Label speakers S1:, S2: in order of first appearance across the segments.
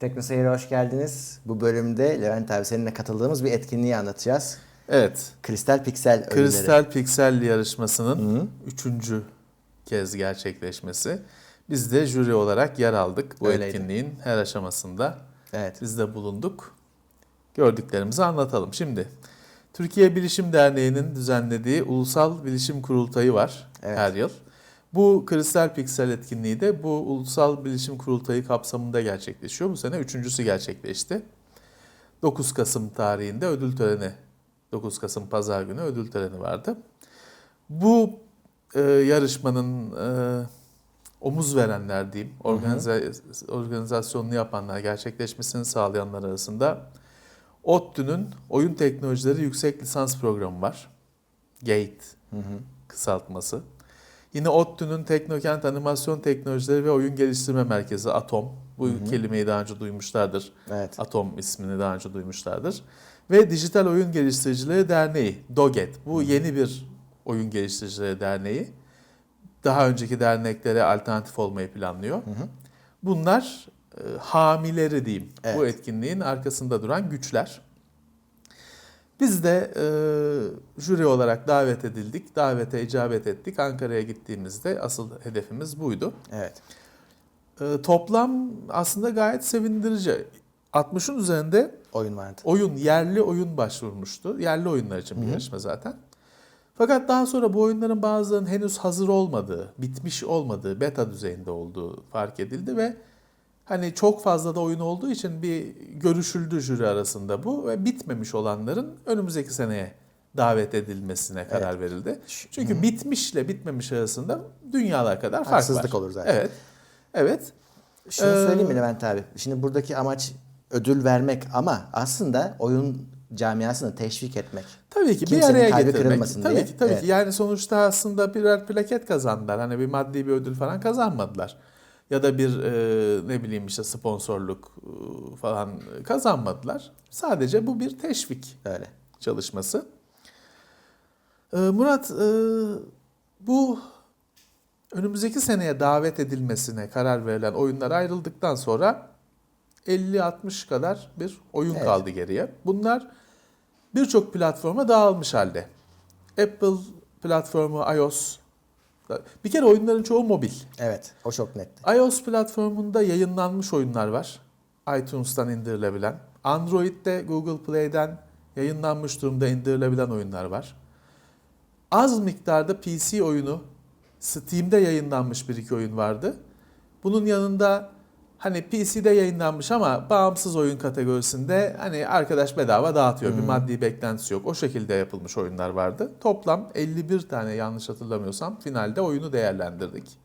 S1: Tekno Seyir'e hoş geldiniz. Bu bölümde Levent abi seninle katıldığımız bir etkinliği anlatacağız.
S2: Evet.
S1: Kristal Piksel ödülleri.
S2: Kristal Piksel yarışmasının üçüncü kez gerçekleşmesi. Biz de jüri olarak yer aldık bu
S1: Öyleydi.
S2: etkinliğin her aşamasında.
S1: Evet.
S2: Biz de bulunduk. Gördüklerimizi anlatalım. Şimdi Türkiye Bilişim Derneği'nin düzenlediği Ulusal Bilişim Kurultayı var
S1: Evet.
S2: her yıl. Bu Kristal Piksel etkinliği de bu Ulusal Bilişim Kurultayı kapsamında gerçekleşiyor. Bu sene üçüncüsü gerçekleşti. 9 Kasım tarihinde ödül töreni, 9 Kasım Pazar günü ödül töreni vardı. Bu e, yarışmanın e, omuz verenler diyeyim, organize, organizasyonunu yapanlar, gerçekleşmesini sağlayanlar arasında ODTÜ'nün Oyun Teknolojileri Yüksek Lisans Programı var. GATE kısaltması. Yine ODTÜ'nün Teknokent Animasyon Teknolojileri ve Oyun Geliştirme Merkezi ATOM. Bu kelimeyi daha önce duymuşlardır.
S1: Evet.
S2: Atom ismini daha önce duymuşlardır. Ve Dijital Oyun Geliştiricileri Derneği, DOGET. Bu yeni bir oyun geliştiricileri derneği. Daha önceki derneklere alternatif olmayı planlıyor. Bunlar e, hamileri diyeyim. Bu
S1: Evet.
S2: etkinliğin arkasında duran güçler. Biz de e, jüri olarak davet edildik. Davete icabet ettik. Ankara'ya gittiğimizde asıl hedefimiz buydu.
S1: Evet.
S2: E, toplam aslında gayet sevindirici. 60'ın üzerinde
S1: Oyun vardı.
S2: oyun, yerli oyun başvurmuştu. Yerli oyunlar için bir yarışma zaten. Fakat daha sonra bu oyunların bazılarının henüz hazır olmadığı, bitmiş olmadığı, beta düzeyinde olduğu fark edildi ve hani çok fazla da oyun olduğu için bir görüşüldü jüri arasında bu ve bitmemiş olanların önümüzdeki seneye davet edilmesine karar verildi. Çünkü bitmişle bitmemiş arasında dünyalar kadar fark var.
S1: Haksızlık olur zaten.
S2: Evet. Evet.
S1: Şunu
S2: Ee,
S1: söyleyeyim mi Levent abi? Şimdi buradaki amaç ödül vermek ama aslında oyun camiasını teşvik etmek.
S2: Tabii ki bir
S1: Kimsenin
S2: araya
S1: kalbi
S2: getirmek.
S1: kırılmasın
S2: tabii
S1: diye.
S2: ki tabii
S1: Evet.
S2: ki. Yani sonuçta aslında birer plaket kazandılar. Hani bir maddi bir ödül falan kazanmadılar. Ya da bir e, ne bileyim işte sponsorluk e, falan kazanmadılar. Sadece bu bir teşvik
S1: Öyle.
S2: çalışması. E, Murat e, bu önümüzdeki seneye davet edilmesine karar verilen oyunlar ayrıldıktan sonra 50-60 kadar bir oyun
S1: Evet.
S2: kaldı geriye. Bunlar birçok platforma dağılmış halde. Apple platformu iOS. Bir kere oyunların çoğu mobil.
S1: Evet. O çok netti.
S2: iOS platformunda yayınlanmış oyunlar var. iTunes'tan indirilebilen. Android'de Google Play'den yayınlanmış durumda indirilebilen oyunlar var. Az miktarda PC oyunu Steam'de yayınlanmış bir iki oyun vardı. Bunun yanında hani PC'de yayınlanmış ama bağımsız oyun kategorisinde hani arkadaş bedava dağıtıyor. Bir maddi beklentisi yok. O şekilde yapılmış oyunlar vardı. Toplam 51 tane yanlış hatırlamıyorsam finalde oyunu değerlendirdik.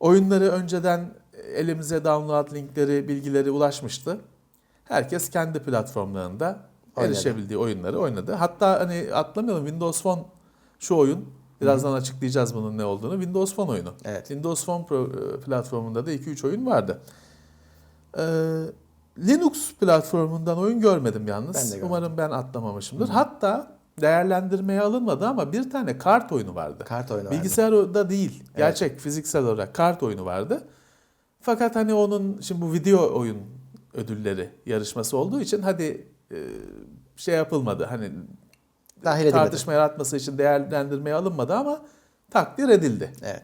S2: Oyunları önceden elimize download linkleri, bilgileri ulaşmıştı. Herkes kendi platformlarında
S1: Oynadı.
S2: erişebildiği oyunları oynadı. Hatta hani atlamayalım Windows Phone şu oyun. Birazdan açıklayacağız bunun ne olduğunu. Windows Phone oyunu.
S1: Evet.
S2: Windows Phone pro- platformunda da 2-3 oyun vardı. Ee, Linux platformundan oyun görmedim yalnız.
S1: Ben de görmedim.
S2: Umarım ben atlamamışımdır. Hatta değerlendirmeye alınmadı ama bir tane kart oyunu vardı.
S1: Kart oyunu vardı.
S2: Bilgisayarda değil. Gerçek fiziksel olarak kart oyunu vardı. Fakat hani onun şimdi bu video oyun ödülleri yarışması olduğu için hadi e, şey yapılmadı. Hani
S1: Dahil edilmedi.
S2: tartışma yaratması için değerlendirmeye alınmadı ama takdir edildi.
S1: Evet.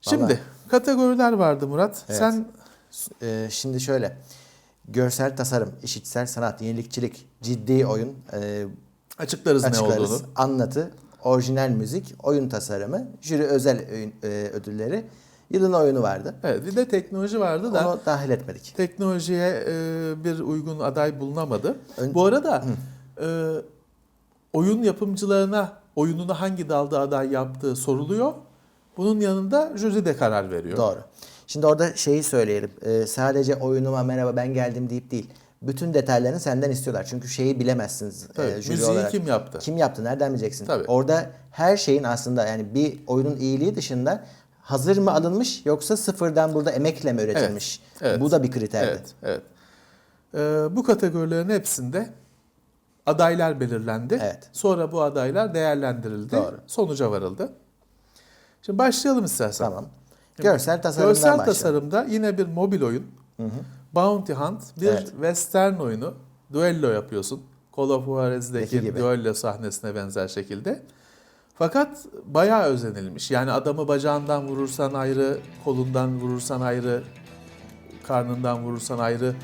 S2: Şimdi
S1: Vallahi.
S2: kategoriler vardı Murat.
S1: Evet.
S2: Sen
S1: Ee, şimdi şöyle. Görsel tasarım, işitsel sanat, yenilikçilik, ciddi oyun, e,
S2: açıklarız, ne
S1: açıklarız,
S2: olduğunu.
S1: anlatı, orijinal müzik, oyun tasarımı, jüri özel oyun- e, ödülleri, yılın oyunu vardı.
S2: Evet, bir de teknoloji vardı da
S1: Onu dahil etmedik.
S2: teknolojiye e, bir uygun aday bulunamadı.
S1: Ön-
S2: Bu arada e, oyun yapımcılarına oyununu hangi dalda aday yaptığı soruluyor. Bunun yanında jüri de karar veriyor.
S1: Doğru. Şimdi orada şeyi söyleyelim. Ee, sadece oyunuma merhaba ben geldim deyip değil. Bütün detaylarını senden istiyorlar. Çünkü şeyi bilemezsiniz.
S2: Tabii,
S1: e, jüri
S2: müziği
S1: olarak.
S2: kim yaptı?
S1: Kim yaptı? Nereden bileceksin?
S2: Tabii.
S1: Orada her şeyin aslında yani bir oyunun iyiliği dışında hazır mı alınmış yoksa sıfırdan burada emekle mi üretilmiş?
S2: evet.
S1: Bu da bir kriterdi.
S2: Evet, evet. E, bu kategorilerin hepsinde adaylar belirlendi.
S1: Evet.
S2: Sonra bu adaylar değerlendirildi.
S1: Doğru.
S2: Sonuca varıldı. Şimdi başlayalım istersen.
S1: Tamam. Görsel tasarımdan
S2: Görsel
S1: başlayalım.
S2: tasarımda yine bir mobil oyun. Bounty Hunt bir
S1: Evet.
S2: western oyunu. Duello yapıyorsun. Call of Juarez'deki duello sahnesine benzer şekilde. Fakat bayağı özenilmiş. Yani adamı bacağından vurursan ayrı, kolundan vurursan ayrı, karnından vurursan ayrı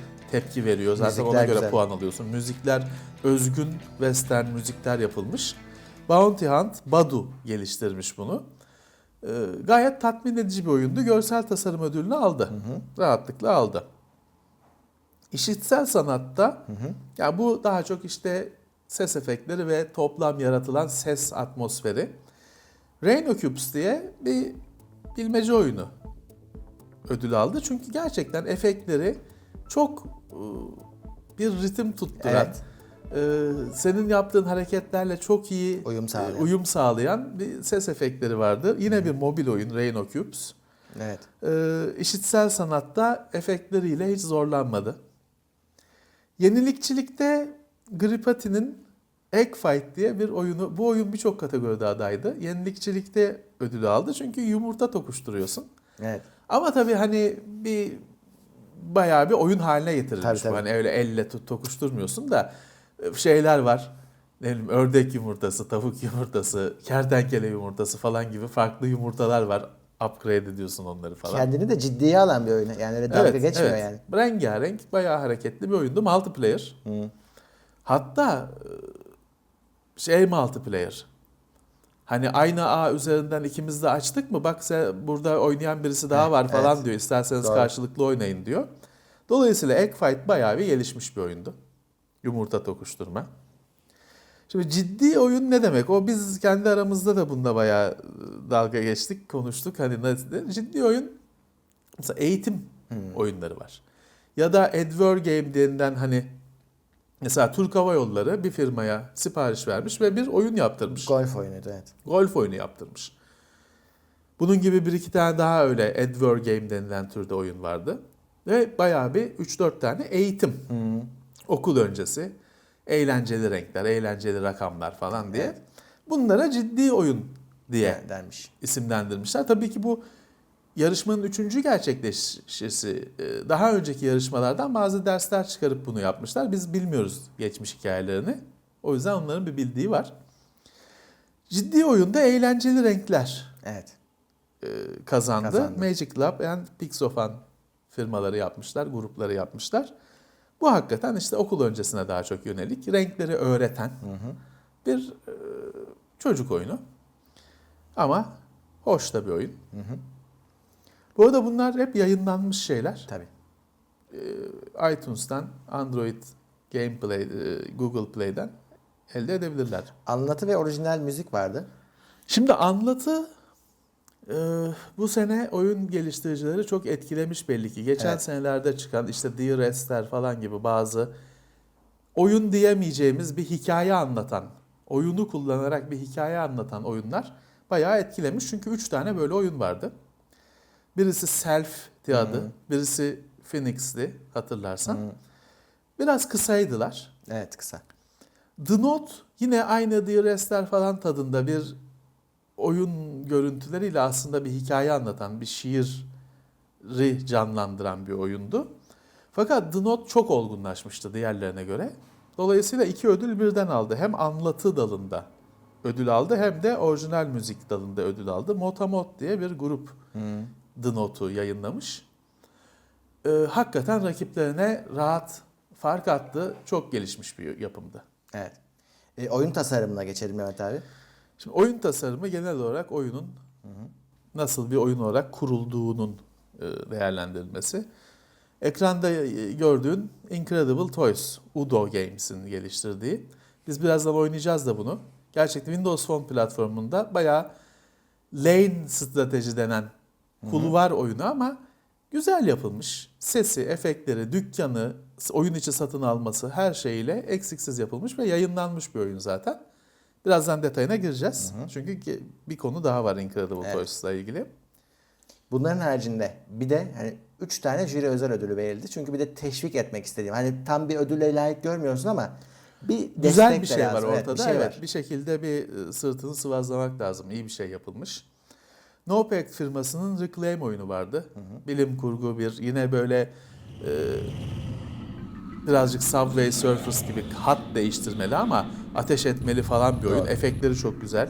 S2: tepki veriyor. Zaten
S1: Müzikler
S2: ona göre
S1: güzel.
S2: puan alıyorsun. Müzikler özgün western müzikler yapılmış. Bounty Hunt, Badu geliştirmiş bunu. Ee, gayet tatmin edici bir oyundu. Görsel tasarım ödülünü aldı. Rahatlıkla aldı. İşitsel sanatta ya bu daha çok işte ses efektleri ve toplam yaratılan ses atmosferi. Rhino Cubes diye bir bilmece oyunu ödül aldı. Çünkü gerçekten efektleri çok bir ritim tutturan, e, senin yaptığın hareketlerle çok iyi
S1: Uyum
S2: e,
S1: sağlayan.
S2: uyum sağlayan bir ses efektleri vardı. Yine bir mobil oyun Rhino Cubes.
S1: Evet.
S2: Ee, işitsel sanatta efektleriyle hiç zorlanmadı. Yenilikçilikte Gripati'nin Egg Fight diye bir oyunu, bu oyun birçok kategoride adaydı. Yenilikçilikte ödülü aldı çünkü yumurta tokuşturuyorsun.
S1: Evet.
S2: Ama tabii hani bir bayağı bir oyun haline getirilmiş
S1: Tabii, tabii.
S2: Hani öyle elle tokuşturmuyorsun da e, şeyler var. Ne bileyim ördek yumurtası, tavuk yumurtası, kertenkele yumurtası falan gibi farklı yumurtalar var. Upgrade ediyorsun onları falan.
S1: Kendini de ciddiye alan bir oyun. Yani öyle dalga geçmiyor
S2: evet.
S1: yani.
S2: Rengarenk, bayağı hareketli bir oyundu. Multiplayer.
S1: Hı.
S2: Hatta e, şey multiplayer. Hani aynı ağ üzerinden ikimiz de açtık mı? Bak sen burada oynayan birisi daha var falan
S1: evet.
S2: diyor. İsterseniz
S1: Doğru.
S2: karşılıklı oynayın diyor. Dolayısıyla Egg Fight bayağı bir gelişmiş bir oyundu. Yumurta tokuşturma. Şimdi ciddi oyun ne demek? O biz kendi aramızda da bunda bayağı e, dalga geçtik, konuştuk. Hani nasıl? Ciddi oyun mesela eğitim oyunları var. Ya da Adver Game denilen hani mesela Türk Hava Yolları bir firmaya sipariş vermiş ve bir oyun yaptırmış.
S1: Golf oyunuydu evet.
S2: Golf oyunu yaptırmış. Bunun gibi bir iki tane daha öyle Adver Game denilen türde oyun vardı. Ve bayağı bir 3-4 tane eğitim. Okul öncesi. Eğlenceli renkler, eğlenceli rakamlar falan diye.
S1: Evet.
S2: Bunlara ciddi oyun diye
S1: Yani dermiş.
S2: isimlendirmişler. Tabii ki bu yarışmanın üçüncü gerçekleşişi. Ee, Daha önceki yarışmalardan bazı dersler çıkarıp bunu yapmışlar. Biz bilmiyoruz geçmiş hikayelerini. O yüzden onların bir bildiği var. Ciddi oyunda eğlenceli renkler
S1: Evet.
S2: e, kazandı.
S1: Kazandı.
S2: Magic Club and Pixofan firmaları yapmışlar, grupları yapmışlar. Bu hakikaten işte okul öncesine daha çok yönelik, renkleri öğreten bir e, çocuk oyunu. Ama hoş da bir oyun. Bu arada bunlar hep yayınlanmış şeyler.
S1: Tabii.
S2: E, iTunes'tan, Android Gameplay, e, Google Play'den elde edebilirler.
S1: Anlatı ve orijinal müzik vardı.
S2: Şimdi anlatı e, bu sene oyun geliştiricileri çok etkilemiş belli ki. Geçen
S1: Evet.
S2: senelerde çıkan işte Dear Esther falan gibi bazı oyun diyemeyeceğimiz bir hikaye anlatan, oyunu kullanarak bir hikaye anlatan oyunlar bayağı etkilemiş. Çünkü üç tane böyle oyun vardı. Birisi Self'ti adı, birisi Phoenix'ti hatırlarsan. Biraz kısaydılar.
S1: Evet kısa.
S2: The Note yine aynı Dear Esther falan tadında bir oyun görüntüleriyle aslında bir hikaye anlatan, bir şiiri canlandıran bir oyundu. Fakat The Note çok olgunlaşmıştı diğerlerine göre. Dolayısıyla iki ödül birden aldı. Hem anlatı dalında ödül aldı hem de orijinal müzik dalında ödül aldı. Motamot diye bir grup The Note'u yayınlamış. Ee, hakikaten rakiplerine rahat fark attı. Çok gelişmiş bir yapımdı.
S1: Evet. E, oyun tasarımına geçelim Mehmet abi.
S2: Şimdi oyun tasarımı genel olarak oyunun nasıl bir oyun olarak kurulduğunun e, değerlendirilmesi. Ekranda e, gördüğün Incredible Toys, Udo Games'in geliştirdiği. Biz birazdan oynayacağız da bunu. Gerçekten Windows Phone platformunda bayağı lane strateji denen kulvar oyunu ama güzel yapılmış. Sesi, efektleri, dükkanı, oyun içi satın alması her şeyiyle eksiksiz yapılmış ve yayınlanmış bir oyun zaten. Birazdan detayına gireceğiz. Çünkü ge- bir konu daha var Incredible
S1: Evet.
S2: Toys'la ilgili.
S1: Bunların haricinde bir de hani 3 tane jüri özel ödülü verildi. Çünkü bir de teşvik etmek istediğim. Hani tam bir ödüle layık görmüyorsun ama bir
S2: Güzel bir şey var
S1: lazım.
S2: ortada.
S1: Evet, bir
S2: Evet,
S1: şey
S2: bir,
S1: var.
S2: şekilde bir e, sırtını sıvazlamak lazım. İyi bir şey yapılmış. NoPact firmasının Reclaim oyunu vardı. Bilim kurgu bir yine böyle e, birazcık Subway Surfers gibi hat değiştirmeli ama ateş etmeli falan bir oyun.
S1: Doğru.
S2: Efektleri çok güzel.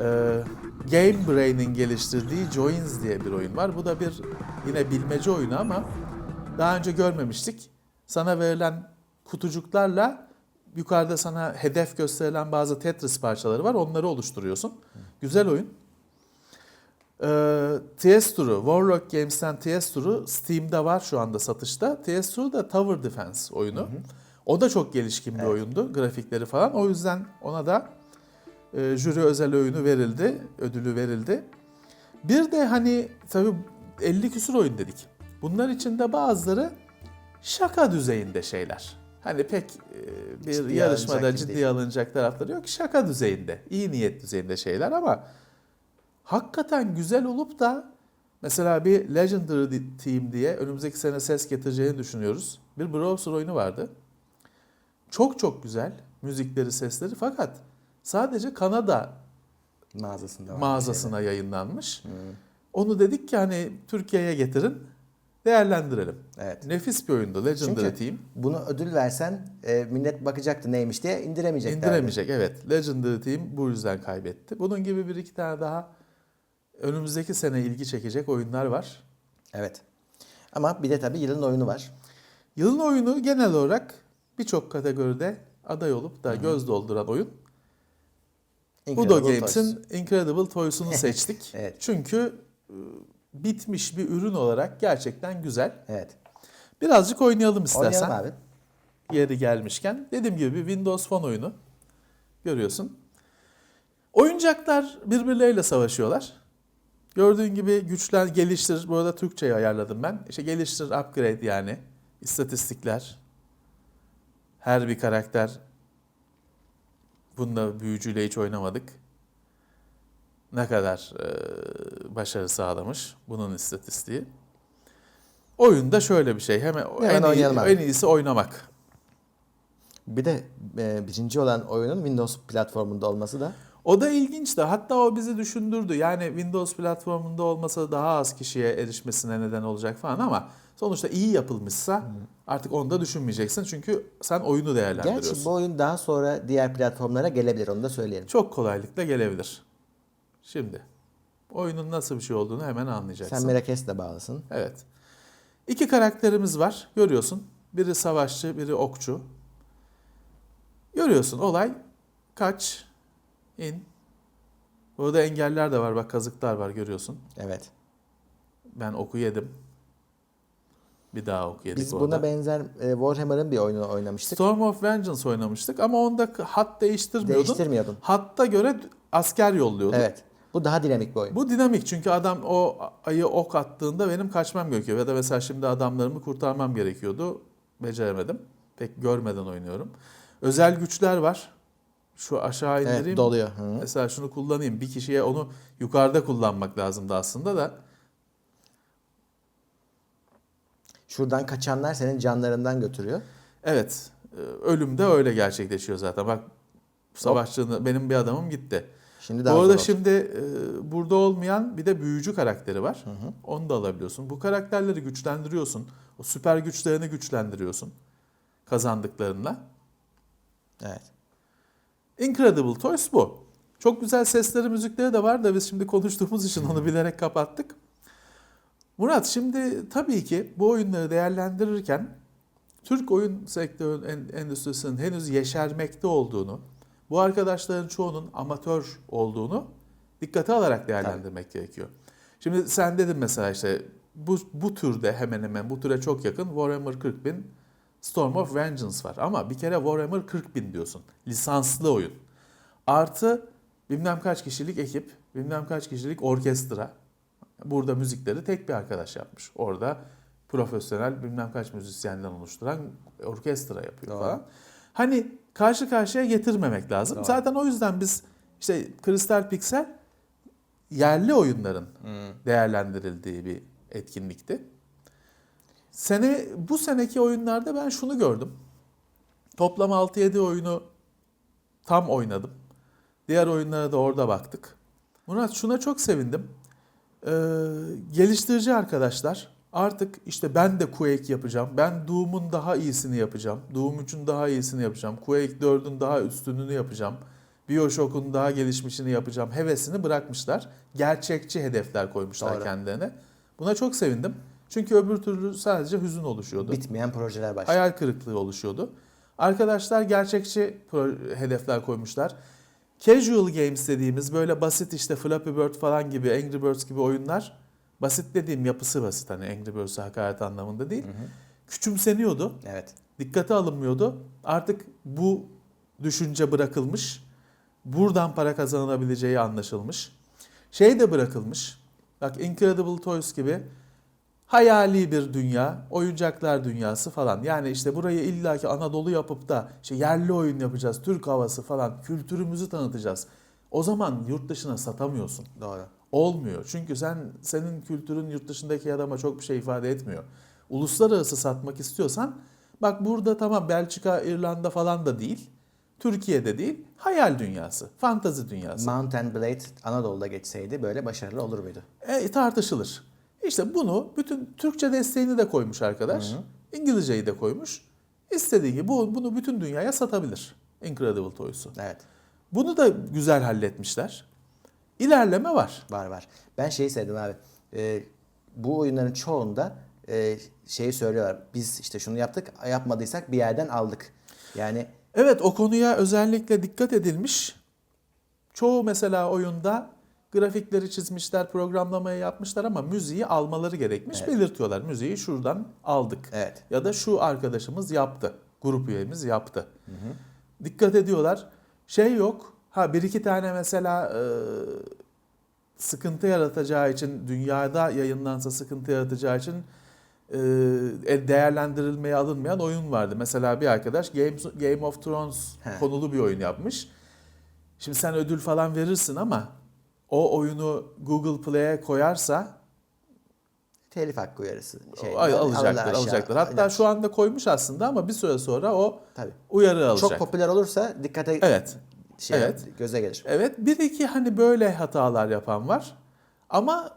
S2: Ee, Game Brain'in geliştirdiği Joins diye bir oyun var. Bu da bir yine bilmece oyunu ama daha önce görmemiştik. Sana verilen kutucuklarla yukarıda sana hedef gösterilen bazı Tetris parçaları var. Onları oluşturuyorsun. Güzel oyun. Ee, Tiestour'u, Warlock Games'ten Tiestour'u Steam'de var şu anda satışta. Tiestour da Tower Defense oyunu. O da çok gelişkin bir
S1: Evet.
S2: oyundu. Grafikleri falan. O yüzden ona da e, jüri özel oyunu verildi. Ödülü verildi. Bir de hani tabii 50 küsur oyun dedik. Bunlar içinde bazıları şaka düzeyinde şeyler. Hani pek e, bir
S1: Ciddiye
S2: yarışmada
S1: alınacak
S2: ciddiye alınacak tarafları yok. Şaka düzeyinde, iyi niyet düzeyinde şeyler ama hakikaten güzel olup da mesela bir Legendary Team diye önümüzdeki sene ses getireceğini düşünüyoruz. Bir browser oyunu vardı. Çok çok güzel müzikleri, sesleri fakat sadece Kanada
S1: Mağazasında
S2: mağazasına yayınlanmış.
S1: Hmm,
S2: Onu dedik ki hani Türkiye'ye getirin, değerlendirelim.
S1: Evet.
S2: Nefis bir oyundu Legendary
S1: Çünkü
S2: Team.
S1: Bunu ödül versen e, millet bakacaktı neymiş diye indiremeyeceklerdi.
S2: İndiremeyecek evet. Legendary Team bu yüzden kaybetti. Bunun gibi bir iki tane daha önümüzdeki sene ilgi çekecek oyunlar var.
S1: Evet. Ama bir de tabii yılın oyunu var.
S2: Yılın oyunu genel olarak birçok kategoride aday olup da göz dolduran oyun. Udo
S1: Incredible
S2: Games'in
S1: Toys.
S2: Incredible Toys'unu seçtik.
S1: Evet.
S2: Çünkü e, bitmiş bir ürün olarak gerçekten güzel.
S1: Evet.
S2: Birazcık oynayalım istersen.
S1: Oynayalım abi.
S2: yeri gelmişken. Dediğim gibi bir Windows Phone oyunu. Görüyorsun. Oyuncaklar birbirleriyle savaşıyorlar. Gördüğün gibi güçler geliştir. Bu arada Türkçe'ye ayarladım ben. İşte geliştir, upgrade yani. İstatistikler. Her bir karakter. Bunda büyücüyle hiç oynamadık. Ne kadar e, başarı sağlamış bunun istatistiği. Oyunda şöyle bir şey. Hemen,
S1: Hemen
S2: en, iyi-
S1: abi.
S2: en iyisi oynamak.
S1: Bir de e, birinci olan oyunun Windows platformunda olması da
S2: O da ilginçti. Hatta o bizi düşündürdü. Yani Windows platformunda olmasa daha az kişiye erişmesine neden olacak falan ama sonuçta iyi yapılmışsa artık onu da düşünmeyeceksin. Çünkü sen oyunu değerlendiriyorsun.
S1: Gerçi bu oyun daha sonra diğer platformlara gelebilir onu da söyleyelim.
S2: Çok kolaylıkla gelebilir. Şimdi oyunun nasıl bir şey olduğunu hemen anlayacaksın.
S1: Sen Merakes'le bağlısın.
S2: Evet. İki karakterimiz var. Görüyorsun. Biri savaşçı, biri okçu. Görüyorsun olay kaç, in. Burada engeller de var. Bak kazıklar var görüyorsun.
S1: Evet.
S2: Ben oku yedim. Bir daha oku yedik
S1: Biz
S2: orada.
S1: buna benzer e, Warhammer'ın bir oyununu oynamıştık.
S2: Storm of Vengeance oynamıştık ama onda hat değiştirmiyordun.
S1: Değiştirmiyordun.
S2: Hatta göre asker yolluyordun.
S1: Evet. Bu daha dinamik bir oyun.
S2: Bu dinamik çünkü adam o ayı ok attığında benim kaçmam gerekiyor. Ya da mesela şimdi adamlarımı kurtarmam gerekiyordu. Beceremedim. Pek görmeden oynuyorum. Özel güçler var. Şu aşağı indireyim.
S1: Evet, doluyor. Hı.
S2: Mesela şunu kullanayım. Bir kişiye onu yukarıda kullanmak lazımdı aslında da.
S1: Şuradan kaçanlar senin canlarından götürüyor.
S2: Evet. e, Ölüm de öyle gerçekleşiyor zaten. Bak savaşçının benim bir adamım gitti.
S1: Şimdi
S2: Bu
S1: daha
S2: arada
S1: zor oldu.
S2: şimdi e, burada olmayan bir de büyücü karakteri var.
S1: Hı hı.
S2: Onu da alabiliyorsun. Bu karakterleri güçlendiriyorsun. O süper güçlerini güçlendiriyorsun kazandıklarınla.
S1: Evet.
S2: Incredible Toys bu. Çok güzel sesleri, müzikleri de var da biz şimdi konuştuğumuz için onu bilerek kapattık. Murat şimdi tabii ki bu oyunları değerlendirirken Türk oyun sektörü en- endüstrisinin henüz yeşermekte olduğunu, bu arkadaşların çoğunun amatör olduğunu dikkate alarak değerlendirmek gerekiyor. Şimdi sen dedin mesela işte bu, bu türde hemen hemen bu türe çok yakın Warhammer 40.000 Storm of Vengeance var. Ama bir kere Warhammer 40.000 diyorsun. Lisanslı oyun. Artı bilmem kaç kişilik ekip, bilmem kaç kişilik orkestra. Burada müzikleri tek bir arkadaş yapmış. Orada profesyonel bilmem kaç müzisyenden oluşturan orkestra yapıyor
S1: Doğru.
S2: falan. Hani karşı karşıya getirmemek lazım.
S1: Doğru.
S2: Zaten o yüzden biz işte Crystal Pixel yerli oyunların değerlendirildiği bir etkinlikti. Sene bu seneki oyunlarda ben şunu gördüm. Toplam 6-7 oyunu tam oynadım. Diğer oyunlara da orada baktık. Murat şuna çok sevindim. Ee, geliştirici arkadaşlar Artık işte ben de Quake yapacağım. Ben Doom'un daha iyisini yapacağım. Doom 3'ün daha iyisini yapacağım. Quake 4'ün daha üstününü yapacağım. BioShock'un daha gelişmişini yapacağım. Hevesini bırakmışlar. Gerçekçi hedefler koymuşlar
S1: Doğru.
S2: kendilerine. Buna çok sevindim. Çünkü öbür türlü sadece hüzün oluşuyordu.
S1: Bitmeyen projeler başladı.
S2: Hayal kırıklığı oluşuyordu. Arkadaşlar gerçekçi hedefler koymuşlar. Casual games dediğimiz böyle basit işte Flappy Bird falan gibi, Angry Birds gibi oyunlar basit dediğim yapısı basit hani Angry Birds'e hakaret anlamında değil. Küçümseniyordu,
S1: Evet.
S2: dikkate alınmıyordu. Artık bu düşünce bırakılmış. Buradan para kazanılabileceği anlaşılmış. Şey de bırakılmış. Bak Incredible Toys gibi hayali bir dünya, oyuncaklar dünyası falan. Yani işte burayı illaki Anadolu yapıp da işte yerli oyun yapacağız, Türk havası falan, kültürümüzü tanıtacağız. O zaman yurt dışına satamıyorsun.
S1: Doğru.
S2: Olmuyor. Çünkü sen senin kültürün yurt dışındaki adama çok bir şey ifade etmiyor. Uluslararası satmak istiyorsan bak burada tamam Belçika, İrlanda falan da değil. Türkiye'de değil. Hayal dünyası, fantazi dünyası.
S1: Mount and Blade Anadolu'da geçseydi böyle başarılı olur muydu?
S2: E, tartışılır. İşte bunu bütün Türkçe desteğini de koymuş arkadaş. İngilizceyi de koymuş. İstediği gibi bu, bunu bütün dünyaya satabilir. Incredible Toys'u.
S1: Evet.
S2: Bunu da güzel halletmişler. İlerleme var.
S1: Var var. Ben şeyi sevdim abi. Ee, bu oyunların çoğunda e, şeyi söylüyorlar. Biz işte şunu yaptık, yapmadıysak bir yerden aldık. Yani
S2: Evet o konuya özellikle dikkat edilmiş. Çoğu mesela oyunda grafikleri çizmişler, programlamayı yapmışlar ama müziği almaları gerekmiş.
S1: Evet.
S2: Belirtiyorlar müziği şuradan aldık.
S1: evet.
S2: Ya da şu arkadaşımız yaptı. Grup üyemiz yaptı. Dikkat ediyorlar. Şey yok. Ha bir iki tane mesela e, sıkıntı yaratacağı için dünyada yayınlansa sıkıntı yaratacağı için e, değerlendirilmeye alınmayan oyun vardı. Mesela bir arkadaş Game, Game of Thrones
S1: He.
S2: konulu bir oyun yapmış. Şimdi sen ödül falan verirsin ama o oyunu Google Play'e koyarsa
S1: Telif hakkı uyarısı. Şey,
S2: alacaklar, alacaklar. Hatta
S1: iner.
S2: şu anda koymuş aslında ama bir süre sonra o
S1: Tabii.
S2: uyarı alacak.
S1: Çok popüler olursa dikkate
S2: Evet.
S1: şey
S2: evet.
S1: göze gelir.
S2: Evet. Bir iki hani böyle hatalar yapan var. Ama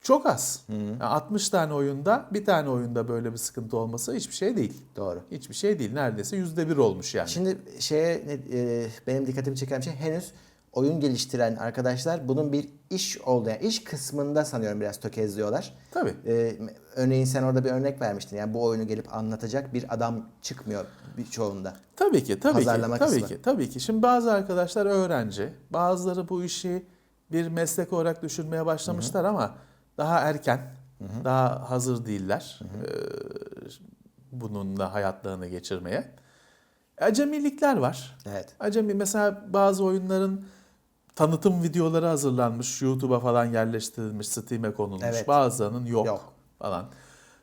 S2: çok az. Yani 60 tane oyunda bir tane oyunda böyle bir sıkıntı olması hiçbir şey değil.
S1: Doğru.
S2: Hiçbir şey değil. Neredeyse yüzde bir olmuş yani.
S1: Şimdi şeye e, benim dikkatimi çeken şey henüz oyun geliştiren arkadaşlar bunun bir iş olduğu, yani iş kısmında sanıyorum biraz tökezliyorlar.
S2: Tabii.
S1: Ee, örneğin sen orada bir örnek vermiştin. Yani bu oyunu gelip anlatacak bir adam çıkmıyor birçoğunda.
S2: Tabii ki, tabii
S1: Pazarlama
S2: ki, tabii
S1: kısmı.
S2: ki, tabii ki. Şimdi bazı arkadaşlar öğrenci, bazıları bu işi bir meslek olarak düşünmeye başlamışlar ama daha erken, daha hazır değiller ee, bununla hayatlarını geçirmeye. Acemilikler var.
S1: Evet.
S2: Acemi mesela bazı oyunların tanıtım videoları hazırlanmış, YouTube'a falan yerleştirilmiş, Steam'e konulmuş.
S1: Evet.
S2: Bazılarının yok,
S1: Yok.
S2: falan.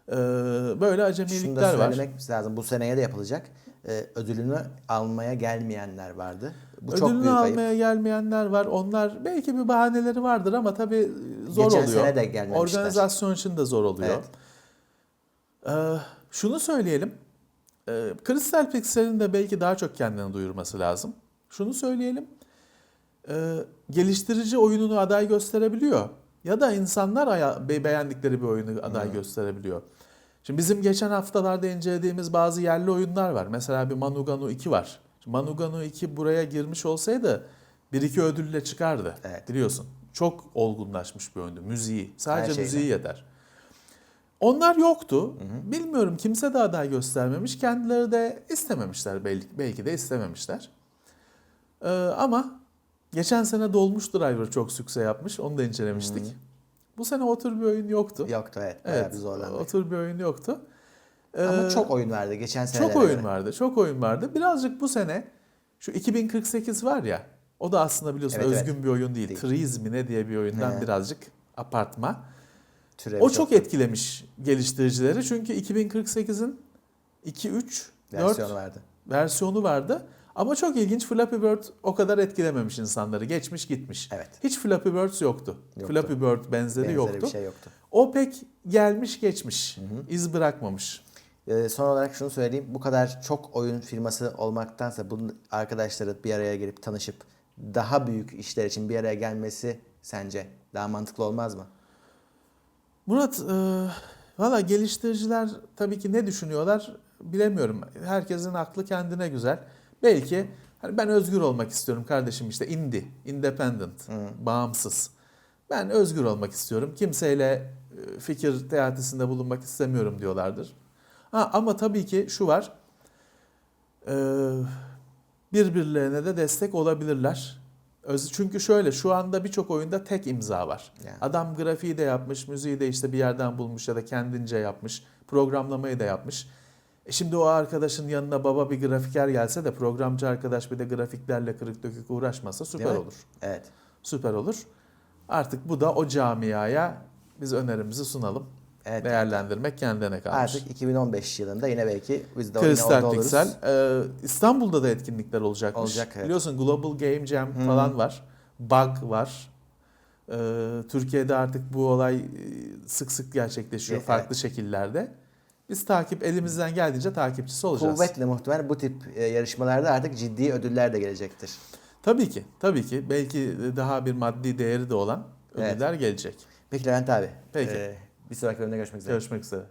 S2: Ee, böyle
S1: Şunu da
S2: acemilikler var.
S1: söylemek lazım. Bu seneye de yapılacak. Ee, ödülünü almaya gelmeyenler vardı. Bu
S2: Ödülünü
S1: çok büyük
S2: almaya
S1: ayıp.
S2: gelmeyenler var. Onlar belki bir bahaneleri vardır ama tabii zor
S1: Geçen
S2: oluyor.
S1: sene de gelmemişler.
S2: Organizasyon için de zor oluyor.
S1: Evet.
S2: Ee, şunu söyleyelim. Ee, Crystal Pixel'in de belki daha çok kendini duyurması lazım. Şunu söyleyelim. Ee, geliştirici oyununu aday gösterebiliyor. Ya da insanlar beğendikleri bir oyunu aday gösterebiliyor. Şimdi bizim geçen haftalarda incelediğimiz bazı yerli oyunlar var. Mesela bir Manuganu 2 var. Şimdi Manuganu 2 buraya girmiş olsaydı bir iki ödülle çıkardı.
S1: Evet.
S2: Biliyorsun. Çok olgunlaşmış bir oyundu. Müziği. Sadece müziği yeter. Onlar yoktu. Bilmiyorum kimse de aday göstermemiş. Kendileri de istememişler belki, belki de istememişler. Ee, ama geçen sene Dolmuş Driver çok sükse yapmış. Onu da incelemiştik. Bu sene o tür bir oyun yoktu.
S1: Yoktu evet.
S2: Evet.
S1: bir zorlandık.
S2: O tür bir oyun yoktu.
S1: Ama
S2: Ee,
S1: çok oyun vardı geçen sene.
S2: çok oyun vardı. Çok oyun vardı. Birazcık bu sene şu 2048 var ya. O da aslında biliyorsun
S1: Evet,
S2: özgün bir oyun değil.
S1: Değil.
S2: Trees mi ne diye bir oyundan
S1: He.
S2: birazcık apartma.
S1: Türevi
S2: O çok etkilemiş geliştiricileri. Çünkü 2048'in 2 3 4
S1: versiyonu vardı.
S2: versiyonu vardı. Ama çok ilginç Flappy Bird o kadar etkilememiş insanları. Geçmiş gitmiş.
S1: Evet.
S2: Hiç Flappy Birds yoktu.
S1: Yoktu.
S2: Flappy Bird benzeri,
S1: Benzeri
S2: yoktu.
S1: bir şey yoktu.
S2: O pek gelmiş geçmiş. iz bırakmamış.
S1: Ee, son olarak şunu söyleyeyim. Bu kadar çok oyun firması olmaktansa bunun arkadaşları bir araya gelip tanışıp daha büyük işler için bir araya gelmesi sence daha mantıklı olmaz mı?
S2: Murat, e, valla geliştiriciler tabii ki ne düşünüyorlar bilemiyorum. Herkesin aklı kendine güzel. Belki hani ben özgür olmak istiyorum kardeşim işte indie, independent, bağımsız. Ben özgür olmak istiyorum. Kimseyle e, fikir teatisinde bulunmak istemiyorum diyorlardır. Ha, ama tabii ki şu var. e, birbirlerine de destek olabilirler. Öz- Çünkü şöyle şu anda birçok oyunda tek imza var.
S1: Yani.
S2: Adam grafiği de yapmış, müziği de işte bir yerden bulmuş ya da kendince yapmış, programlamayı da yapmış. E şimdi o arkadaşın yanına baba bir grafiker gelse de programcı arkadaş bir de grafiklerle kırık dökük uğraşmasa süper olur.
S1: Evet.
S2: Süper olur. Artık bu da o camiaya biz önerimizi sunalım.
S1: Evet.
S2: Değerlendirmek kendine kalmış.
S1: Artık 2015 yılında yine belki biz de yine orada oluruz.
S2: Ee, İstanbul'da da etkinlikler olacakmış.
S1: Olacak, evet.
S2: Biliyorsun Global Game Jam
S1: Hı.
S2: falan var. Bug var. Ee, Türkiye'de artık bu olay e, sık sık gerçekleşiyor
S1: Evet.
S2: farklı şekillerde. Biz takip elimizden geldiğince takipçisi olacağız.
S1: Kuvvetle muhtemel bu tip e, yarışmalarda artık ciddi ödüller de gelecektir.
S2: Tabii ki, tabii ki. Belki daha bir maddi değeri de olan
S1: Evet.
S2: ödüller gelecek.
S1: Peki Levent abi.
S2: Peki.
S1: e, bir sonraki bölümde görüşmek üzere.
S2: Görüşmek üzere.